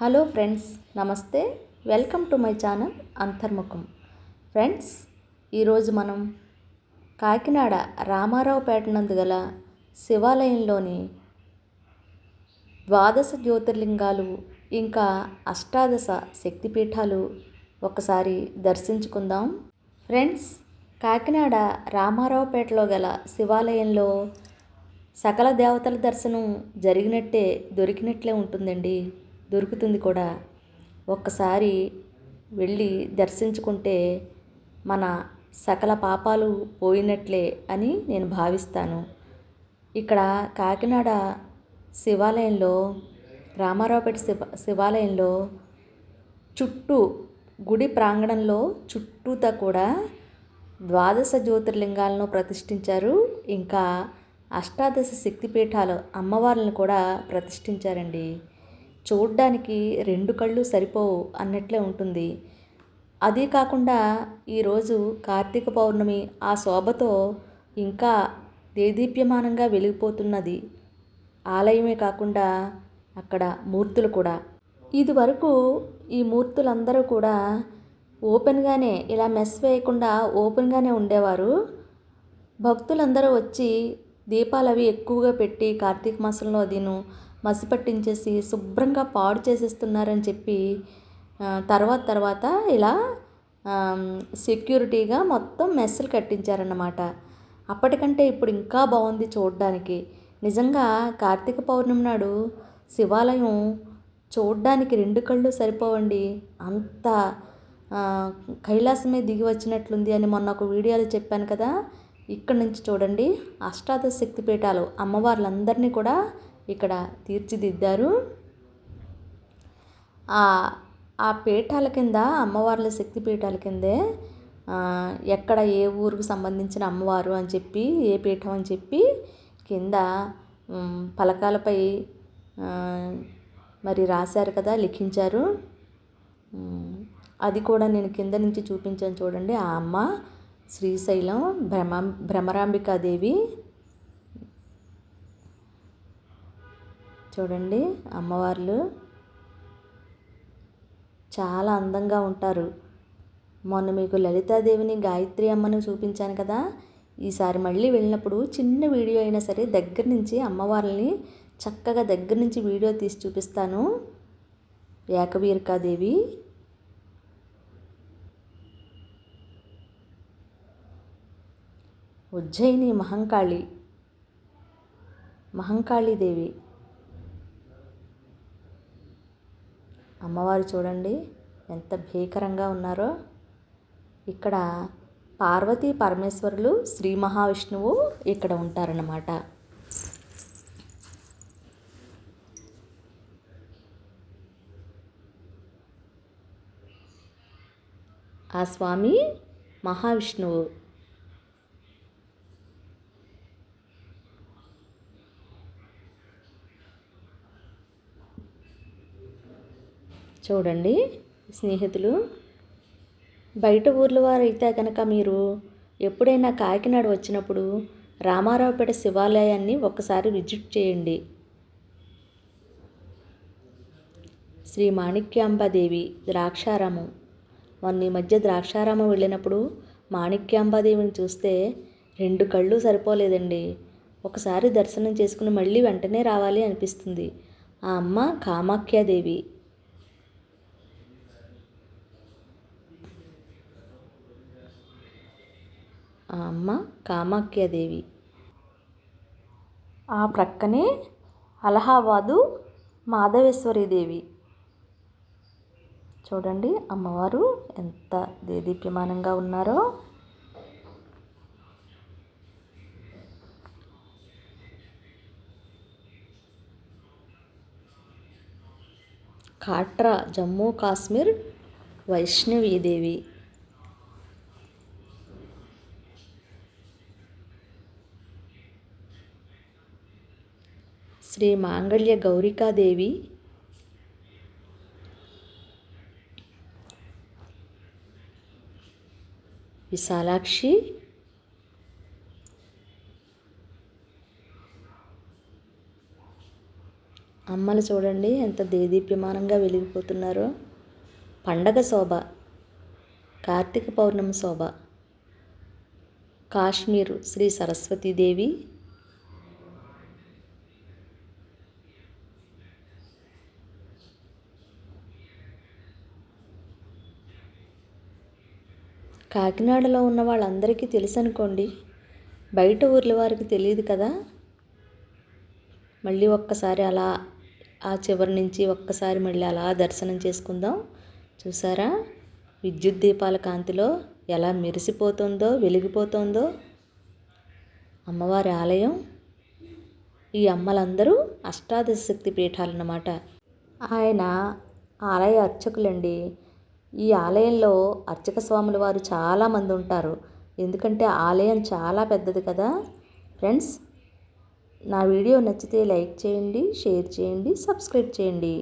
Hello friends నమస్తే. Welcome to my channel Antarmukham. Friends ఈరోజు మనం కాకినాడ రామారావుపేట నందు గల శివాలయంలోని ద్వాదశ జ్యోతిర్లింగాలు ఇంకా అష్టాదశ శక్తిపీఠాలు ఒకసారి దర్శించుకుందాం. ఫ్రెండ్స్ కాకినాడ రామారావుపేటలో గల శివాలయంలో సకల దేవతల దర్శనం జరిగినట్టే దొరికినట్లే ఉంటుందండి. దొరుకుతుంది కూడా. ఒక్కసారి వెళ్ళి దర్శించుకుంటే మన సకల పాపాలు పోయినట్లే అని నేను భావిస్తాను. ఇక్కడ కాకినాడ శివాలయంలో రామారావుపేట శివ శివాలయంలో చుట్టూ గుడి ప్రాంగణంలో చుట్టూతా కూడా ద్వాదశ జ్యోతిర్లింగాలను ప్రతిష్ఠించారు. ఇంకా అష్టాదశ శక్తిపీఠాలు అమ్మవార్లను కూడా ప్రతిష్ఠించారండి. చూడ్డానికి రెండు కళ్ళు సరిపోవు అన్నట్లే ఉంటుంది. అదీ కాకుండా ఈరోజు కార్తీక పౌర్ణమి ఆ శోభతో ఇంకా దేదీప్యమానంగా వెలిగిపోతున్నది. ఆలయమే కాకుండా అక్కడ మూర్తులు కూడా. ఇదివరకు ఈ మూర్తులందరూ కూడా ఓపెన్గానే ఇలా మెస్ వేయకుండా ఓపెన్గానే ఉండేవారు. భక్తులందరూ వచ్చి దీపాలు అవి ఎక్కువగా పెట్టి కార్తీక మాసంలో అదిను మసి పట్టించేసి శుభ్రంగా పాడు చేసేస్తున్నారని చెప్పి తర్వాత తర్వాత ఇలా సెక్యూరిటీగా మొత్తం మెస్సులు కట్టించారన్నమాట. అప్పటికంటే ఇప్పుడు ఇంకా బాగుంది చూడడానికి. నిజంగా కార్తీక పౌర్ణమి నాడు శివాలయం చూడ్డానికి రెండు కళ్ళు సరిపోవండి. అంత కైలాసమే దిగి వచ్చినట్లుంది అని మొన్న ఒక వీడియోలో చెప్పాను కదా. ఇక్కడ నుంచి చూడండి. అష్టాదశ శక్తిపీఠాలు అమ్మవార్లందరినీ కూడా ఇక్కడ తీర్చిదిద్దారు. ఆ పీఠాల కింద అమ్మవార్ల శక్తి పీఠాల కిందే ఎక్కడ ఏ ఊరికి సంబంధించిన అమ్మవారు అని చెప్పి ఏ పీఠం అని చెప్పి కింద పలకాలపై మరి రాశారు కదా లిఖించారు. అది కూడా నేను కింద నుంచి చూపించాను చూడండి. ఆ అమ్మ శ్రీశైలం భ్రమ భ్రమరాంబికాదేవి చూడండి అమ్మవార్లు చాలా అందంగా ఉంటారు. మొన్న మీకు లలితాదేవిని గాయత్రి అమ్మను చూపించాను కదా. ఈసారి మళ్ళీ వెళ్ళినప్పుడు చిన్న వీడియో అయినా సరే దగ్గర నుంచి అమ్మవార్లని చక్కగా దగ్గర నుంచి వీడియో తీసి చూపిస్తాను. ఏకవీరకాదేవి ఉజ్జయిని మహంకాళి. మహంకాళీదేవి. అమ్మవారు చూడండి ఎంత భీకరంగా ఉన్నారో. ఇక్కడ పార్వతీ పరమేశ్వరులు శ్రీ మహావిష్ణువు ఇక్కడ ఉంటారన్నమాట. ఆ స్వామి మహావిష్ణువు. చూడండి స్నేహితులు. బయట ఊర్ల వారు అయితే కనుక మీరు ఎప్పుడైనా కాకినాడ వచ్చినప్పుడు రామారావుపేట శివాలయాన్ని ఒక్కసారి విజిట్ చేయండి. శ్రీ మాణిక్యాంబాదేవి ద్రాక్షారామం. మొన్న ఈ మధ్య ద్రాక్షారామం వెళ్ళినప్పుడు మాణిక్యాంబాదేవిని చూస్తే రెండు కళ్ళు సరిపోలేదండి. ఒకసారి దర్శనం చేసుకుని మళ్ళీ వెంటనే రావాలి అనిపిస్తుంది. ఆ అమ్మ కామాఖ్యాదేవి. ఆ అమ్మ కామాఖ్యాదేవి. ఆ ప్రక్కనే అలహాబాదు మాధవేశ్వరీదేవి. చూడండి అమ్మవారు ఎంత దేదీప్యమానంగా ఉన్నారో. కాట్రా జమ్మూ కాశ్మీర్ వైష్ణవీదేవి. శ్రీ మాంగళ్య గౌరికాదేవి. విశాలాక్షి. అమ్మ అమ్మలు చూడండి ఎంత దేదీప్యమానంగా వెలిగిపోతున్నారో. పండగ శోభ కార్తీక పౌర్ణమి శోభ. కాశ్మీరు శ్రీ సరస్వతీదేవి. కాకినాడలో ఉన్న వాళ్ళందరికీ తెలుసు అనుకోండి బయట ఊర్ల వారికి తెలియదు కదా. మళ్ళీ ఒక్కసారి అలా ఆ చివరి నుంచి ఒక్కసారి మళ్ళీ అలా దర్శనం చేసుకుందాం. చూసారా? విద్యుత్ దీపాల కాంతిలో ఎలా మెరిసిపోతుందో వెలిగిపోతుందో. అమ్మవారి ఆలయం. ఈ అమ్మలందరూ అష్టాదశ శక్తి పీఠాలన్నమాట. ఆయన ఆలయ అర్చకులండి. ఈ ఆలయంలో అర్చక స్వాముల వారు చాలామంది ఉంటారు. ఎందుకంటే ఆలయం చాలా పెద్దది కదా. ఫ్రెండ్స్ నా వీడియో నచ్చితే లైక్ చేయండి షేర్ చేయండి సబ్స్క్రైబ్ చేయండి.